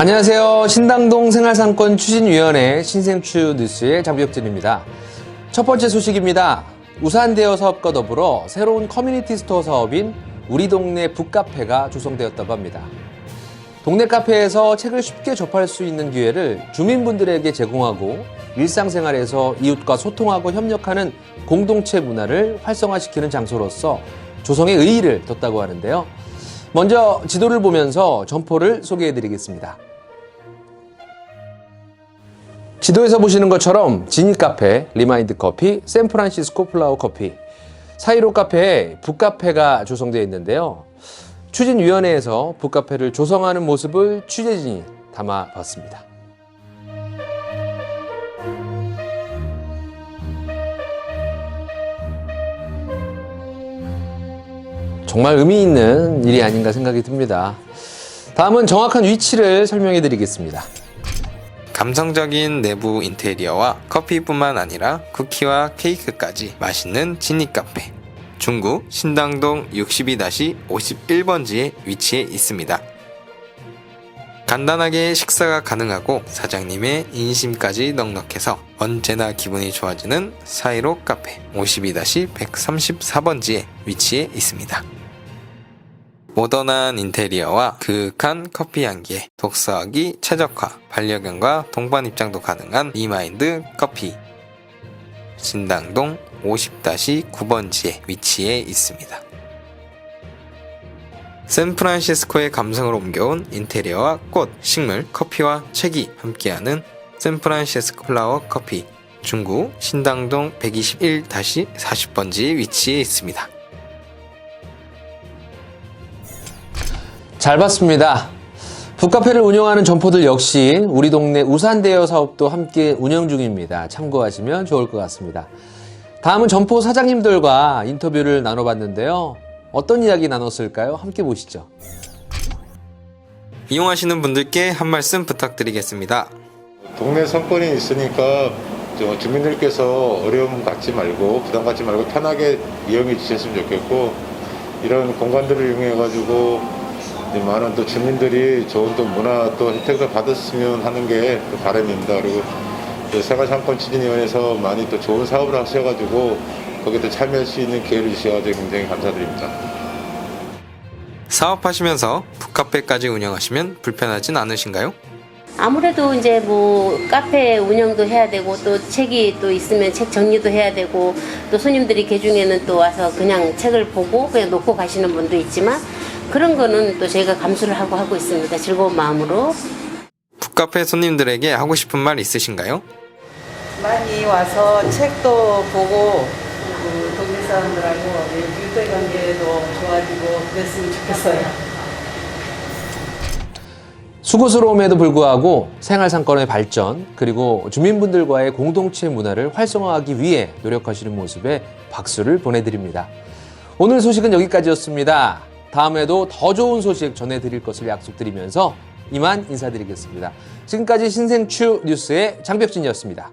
안녕하세요. 신당동 생활상권 추진위원회 신생추 뉴스의 장비혁진입니다. 첫 번째 소식입니다. 우산 대여 사업과 더불어 새로운 커뮤니티 스토어 사업인 우리 동네 북카페가 조성되었다고 합니다. 동네 카페에서 책을 쉽게 접할 수 있는 기회를 주민분들에게 제공하고 일상생활에서 이웃과 소통하고 협력하는 공동체 문화를 활성화시키는 장소로서 조성의 의의를 뒀다고 하는데요. 먼저 지도를 보면서 점포를 소개해 드리겠습니다. 지도에서 보시는 것처럼 지니 카페, 리마인드 커피, 샌프란시스코 플라워 커피, 사이로 카페에 북카페가 조성되어 있는데요. 추진위원회에서 북카페를 조성하는 모습을 취재진이 담아봤습니다. 정말 의미 있는 일이 아닌가 생각이 듭니다. 다음은 정확한 위치를 설명해 드리겠습니다. 감성적인 내부 인테리어와 커피뿐만 아니라 쿠키와 케이크까지 맛있는 지니 카페. 중구 신당동 62-51번지에 위치해 있습니다. 간단하게 식사가 가능하고 사장님의 인심까지 넉넉해서 언제나 기분이 좋아지는 사이로 카페 52-134번지에 위치해 있습니다. 모던한 인테리어와 그윽한 커피 향기에 독서하기 최적화, 반려견과 동반 입장도 가능한 리마인드 커피. 신당동 50-9번지에 위치해 있습니다. 샌프란시스코의 감성을 옮겨온 인테리어와 꽃, 식물, 커피와 책이 함께하는 샌프란시스코 플라워 커피. 중구 신당동 121-40번지에 위치해 있습니다. 잘 봤습니다. 북카페를 운영하는 점포들 역시 우리 동네 우산 대여 사업도 함께 운영 중입니다. 참고하시면 좋을 것 같습니다. 다음은 점포 사장님들과 인터뷰를 나눠봤는데요. 어떤 이야기 나눴을까요? 함께 보시죠. 이용하시는 분들께 한 말씀 부탁드리겠습니다. 동네 상권이 있으니까 저 주민들께서 어려움 갖지 말고 부담 갖지 말고 편하게 이용해 주셨으면 좋겠고 이런 공간들을 이용해 가지고 많은 또 주민들이 좋은 또 문화 또 혜택을 받았으면 하는 게 또 바람입니다. 그리고 또 생활상권 추진위원회에서 많이 또 좋은 사업을 하셔가지고 거기에 또 참여할 수 있는 기회를 주셔가지고 굉장히 감사드립니다. 사업하시면서 북카페까지 운영하시면 불편하진 않으신가요? 아무래도 이제 뭐 카페 운영도 해야 되고 또 책이 또 있으면 책 정리도 해야 되고 또 손님들이 개 중에는 또 와서 그냥 책을 보고 그냥 놓고 가시는 분도 있지만 그런 거는 또 저희가 감수를 하고 하고 있습니다. 즐거운 마음으로. 북카페 손님들에게 하고 싶은 말 있으신가요? 많이 와서 책도 보고 그리고 동네 사람들하고 일대 관계도 좋아지고 그랬으면 좋겠어요. 수고스러움에도 불구하고 생활 상권의 발전 그리고 주민분들과의 공동체 문화를 활성화하기 위해 노력하시는 모습에 박수를 보내드립니다. 오늘 소식은 여기까지였습니다. 다음에도 더 좋은 소식 전해드릴 것을 약속드리면서 이만 인사드리겠습니다. 지금까지 신생추 뉴스의 장벽진이었습니다.